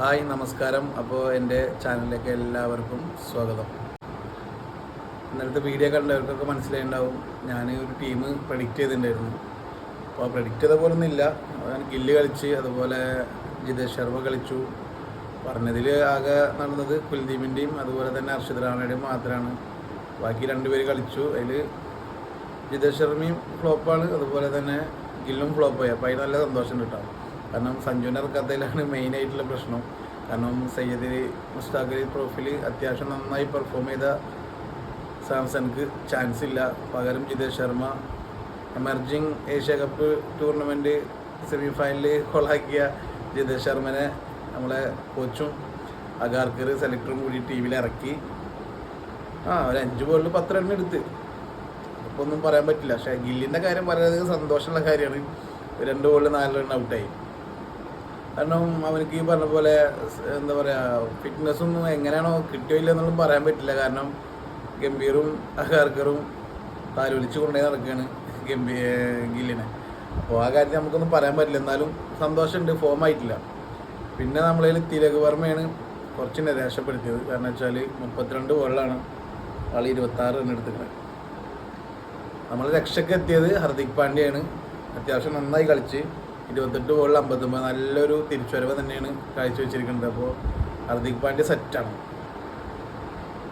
Hi നമസ്കാരം. അപ്പോൾ എന്റെ ചാനലിലേക്ക് എല്ലാവർക്കും സ്വാഗതം. ഇന്നലത്തെ വീഡിയോ കണ്ടവർക്കൊക്കെ മനസ്സിലായിണ്ടാവും. ഞാൻ ഒരു ടീം പ്രഡിക്റ്റ് ചെയ്തിട്ടുണ്ടായിരുന്നു അപ്പോൾ പ്രഡിക്റ്റ് ചെയ്ത പോലെ ഒന്നുമില്ല ഞാൻ ഗില്ല് കളിച്ച് അതുപോലെ ജിതേഷ് ശർമ്മ കളിച്ചു. പറഞ്ഞതിൽ ആകെ നടന്നത് കുൽദീപിന്റെയും അതുപോലെ തന്നെ അർഷിത് റാണയുടെയും മാത്രമാണ് ബാക്കി രണ്ടുപേര് കളിച്ചു. അതിൽ ജിതേഷ് ശർമ്മയും ഫ്ലോപ്പാണ് അതുപോലെ തന്നെ ഗില്ലും ഫ്ലോപ്പായി അപ്പോൾ അതിന് നല്ല സന്തോഷം കിട്ടാം കാരണം സഞ്ജുവിന്റെ മെയിൻ ആയിട്ടുള്ള പ്രശ്നം. കാരണം സയ്യദ് മുസ്താഖ് അലി ട്രോഫിയിൽ അത്യാവശ്യം നന്നായി പെർഫോം ചെയ്ത സാംസൺക്ക് ചാൻസ് ഇല്ല. പകരം Jitesh Sharma emerging Asia cup tournament semi ഫൈനലിൽ കൊളാക്കിയ ജിതേഷ് ശർമ്മനെ നമ്മളെ കോച്ചും അഗാർക്കർ സെലക്ടറും കൂടി ടീമിൽ ഇറക്കി. ആ ഒരു അഞ്ച് ബോളിൽ പത്ത് റൺ എടുത്ത്. അപ്പോൾ ഒന്നും പറയാൻ പറ്റില്ല. പക്ഷേ ഗില്ലിന്റെ കാര്യം പറയുന്നത് സന്തോഷമുള്ള കാര്യമാണ്. രണ്ട് ബോളിൽ നാല് റൺ ഔട്ടായി കാരണം അവനക്ക് ഈ പറഞ്ഞ പോലെ എന്താ എന്താ പറയുക ഒന്നും എങ്ങനെയാണോ കിട്ടിയോ ഇല്ല എന്നൊന്നും പറയാൻ പറ്റില്ല. കാരണം ഗംഭീറും അഹർക്കറും താലോലിച്ച് കൊണ്ടേ നടക്കുകയാണ് ഗംഭീ ഗില്ലിനെ. അപ്പോൾ ആ കാര്യത്തിൽ നമുക്കൊന്നും പറയാൻ പറ്റില്ല. എന്നാലും സന്തോഷമുണ്ട്. ഫോം ആയിട്ടില്ല. പിന്നെ നമ്മളതിൽ തിലക് വർമ്മയാണ് കുറച്ച് നിരാശപ്പെടുത്തിയത്. കാരണം വെച്ചാൽ മുപ്പത്തിരണ്ട് ബോളിലാണ് ആൾ ഇരുപത്താറ് റൺ എടുത്തിട്ടുള്ളത് നമ്മൾ രക്ഷയ്ക്ക് എത്തിയത് ഹർദിക് പാണ്ഡ്യയാണ്. അത്യാവശ്യം നന്നായി കളിച്ച് ഇരുപത്തെട്ട് ബോളിൽ അമ്പത്തൊമ്പത് നല്ലൊരു തിരിച്ചുവരവ് തന്നെയാണ് കാഴ്ചവെച്ചിരിക്കുന്നത്. അപ്പോൾ ഹർദിക് പാണ്ഡ്യ സെറ്റാണ്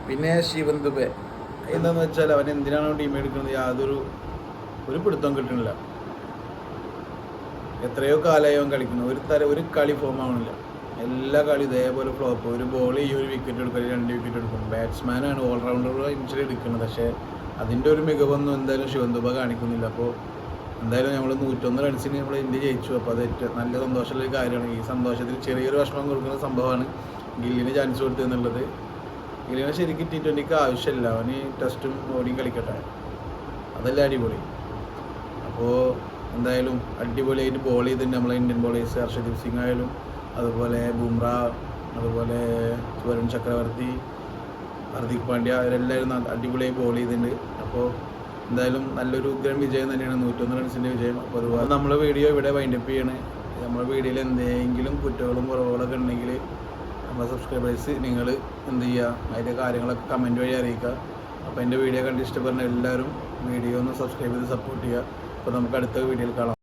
പിന്നെ ശിവൻ ദുബെ. എന്താണെന്ന് വെച്ചാൽ അവൻ എന്തിനാണോ ടീം എടുക്കുന്നത്? യാതൊരു ഒരു പിടുത്തം കിട്ടണില്ല എത്രയോ കാലമായി അവൻ കളിക്കുന്നു. ഒരു തര ഒരു കളി ഫോം ആവണില്ല. എല്ലാ കളി ഇതേപോലെ ഫ്ലോപ്പ് ഒരു ബോൾ ഈ ഒരു വിക്കറ്റ് എടുക്കും രണ്ട് വിക്കറ്റ് എടുക്കും. ബാറ്റ്സ്മാനാണ് ഓൾറൗണ്ടർ ഇഞ്ചറി എടുക്കുന്നത്. പക്ഷേ അതിന്റെ ഒരു മികവൊന്നും എന്തായാലും ശിവൻ ശിവന്തുബ കാണിക്കുന്നില്ല. അപ്പോൾ എന്തായാലും നമ്മൾ നൂറ്റൊന്ന് റൺസിന് നമ്മൾ ഇന്ത്യ ജയിച്ചു. അപ്പോൾ അത് ഏറ്റവും നല്ല സന്തോഷമുള്ള കാര്യമാണ്. ഈ സന്തോഷത്തിൽ ചെറിയൊരു വിഷമം കൊടുക്കുന്ന സംഭവമാണ് ഗില്ലിന് ചാൻസ് കൊടുത്തു എന്നുള്ളത്. ഗില്ലിനെ ശരിക്കും ടി ട്വന്റിക്ക് ആവശ്യമില്ല. അവന് ടെസ്റ്റും ഓടിയും കളിക്കട്ടെ. അതല്ല അടിപൊളി. അപ്പോൾ എന്തായാലും അടിപൊളിയായിട്ട് ബോൾ ചെയ്തിട്ടുണ്ട് നമ്മളെ ഇന്ത്യൻ ബോളേഴ്സ് ഹർഷദീപ് സിംഗ് ആയാലും. അതുപോലെ ബുംറ അതുപോലെ വരുൺ ചക്രവർത്തി ഹർദിക് പാണ്ഡ്യ അവരെല്ലാവരും അടിപൊളിയായി ബോൾ ചെയ്തിട്ടുണ്ട്. അപ്പോൾ എന്തായാലും നല്ലൊരു ഉഗ്രം വിജയം തന്നെയാണ്. നൂറ്റൊന്ന് റൺസിന്റെ വിജയം. അപ്പോൾ അതുപോലെ വീഡിയോ ഇവിടെ വൈൻഡപ്പ് ചെയ്യണേ. നമ്മുടെ വീഡിയോയിൽ എന്തെങ്കിലും കുറ്റങ്ങളും കുറവുകളൊക്കെ ഉണ്ടെങ്കിൽ നമ്മുടെ സബ്സ്ക്രൈബേഴ്സ് നിങ്ങൾ എന്ത് ചെയ്യുക? അതിന്റെ കാര്യങ്ങളൊക്കെ കമന്റ് വഴി അറിയിക്കുക. അപ്പോൾ എന്റെ വീഡിയോ കണ്ട് ഇഷ്ടപ്പെടുന്ന എല്ലാവരും വീഡിയോ ഒന്ന് സബ്സ്ക്രൈബ് ചെയ്ത് സപ്പോർട്ട് ചെയ്യുക. അപ്പോൾ നമുക്ക് അടുത്ത വീഡിയോയിൽ കാണാം.